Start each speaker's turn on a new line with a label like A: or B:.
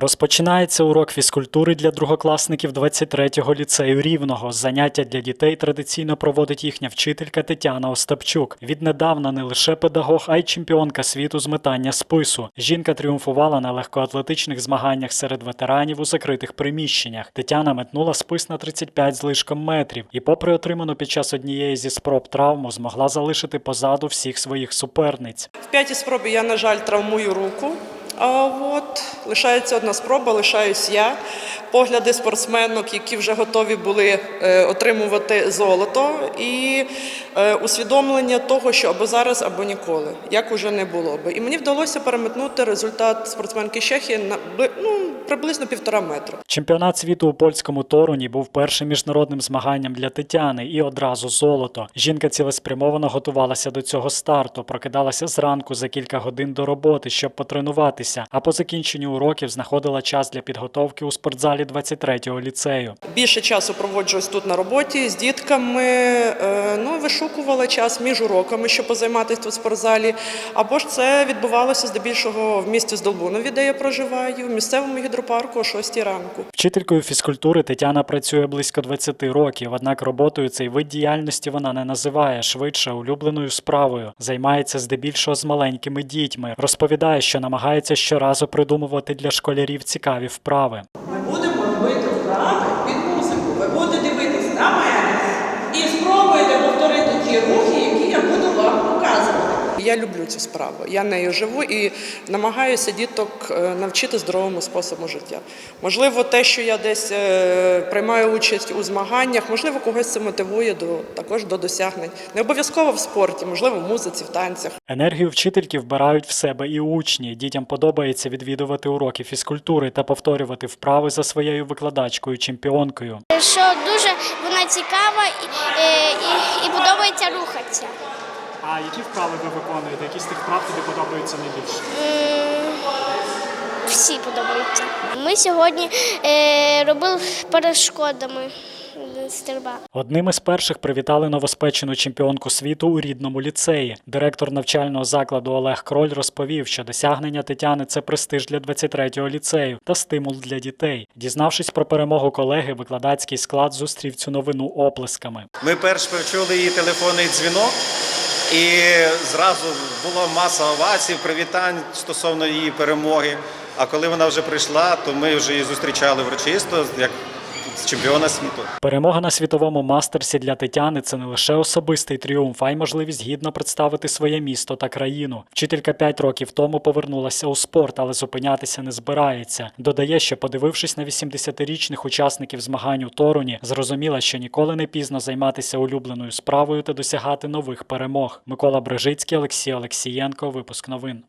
A: Розпочинається урок фізкультури для другокласників 23-го ліцею Рівного. Заняття для дітей традиційно проводить їхня вчителька Тетяна Остапчук. Віднедавна не лише педагог, а й чемпіонка світу з метання спису. Жінка тріумфувала на легкоатлетичних змаганнях серед ветеранів у закритих приміщеннях. Тетяна метнула спис на 35 з лишком метрів і, попри отриману під час однієї зі спроб травму, змогла залишити позаду всіх своїх суперниць.
B: В п'ятій спробі я, на жаль, травмую руку. А от лишається одна спроба, лишаюсь я. Погляди спортсменок, які вже готові були е, отримувати золото, і е, усвідомлення того, що або зараз, або ніколи, як уже не було би. І мені вдалося переметнути результат спортсменки Чехії на ну, приблизно півтора метра.
A: Чемпіонат світу у польському Торуні був першим міжнародним змаганням для Тетяни і одразу золото. Жінка цілеспрямовано готувалася до цього старту, прокидалася зранку за кілька годин до роботи, щоб потренуватися. А по закінченню уроків знаходила час для підготовки у спортзалі 23-го ліцею.
B: Більше часу проводжу ось тут на роботі з дітками. е, Ну, вишукувала час між уроками, щоб позайматися тут в спортзалі. Або ж це відбувалося здебільшого в місті Здолбунові, де я проживаю, в місцевому гідропарку о 6 ранку.
A: Вчителькою фізкультури Тетяна працює близько 20 років, однак роботою цей вид діяльності вона не називає швидше улюбленою справою. Займається здебільшого з маленькими дітьми. Розповідає, що намагається щоразу придумувати для школярів цікаві вправи.
B: Ми будемо робити вправи під музику. Ви будете дивитись на мене і спробуєте повторити ті рухи, які я буду вам показувати. Я люблю цю справу. Я нею живу і намагаюся діток е, навчити здоровому способу життя. Можливо, те, що я десь е, приймаю участь у змаганнях, можливо, когось це мотивує до також до досягнень. Не обов'язково в спорті, можливо, в музиці, в танцях.
A: Енергію вчительки вбирають в себе і учні. Дітям подобається відвідувати уроки фізкультури та повторювати вправи за своєю викладачкою чемпіонкою.
C: що дуже вона цікава і, е, і, і подобається рухатися.
A: А які вправи ви виконуєте? Які з тих вправ тобі подобаються найбільше?
C: Всі подобаються. Ми сьогодні е, робили перешкодами стрільба.
A: Одним із перших привітали новоспечену чемпіонку світу у рідному ліцеї. Директор навчального закладу Олег Кроль розповів, що досягнення Тетяни це престиж для 23-го ліцею та стимул для дітей. Дізнавшись про перемогу колеги, викладацький склад зустрів цю новину оплесками.
D: Ми перш почули її телефонний дзвінок, і зразу була маса овацій, привітань стосовно її перемоги. А коли вона вже прийшла, то ми вже її зустрічали врочисто як чемпіона світу.
A: Перемога на світовому мастерсі для Тетяни це не лише особистий тріумф, а й можливість гідно представити своє місто та країну. Вчителька 5 років тому повернулася у спорт, але зупинятися не збирається. Додає, що подивившись на 80-річних учасників змагань у Торуні, зрозуміла, що ніколи не пізно займатися улюбленою справою та досягати нових перемог. Микола Брижицький, Олексій Олексієнко. Випуск новин.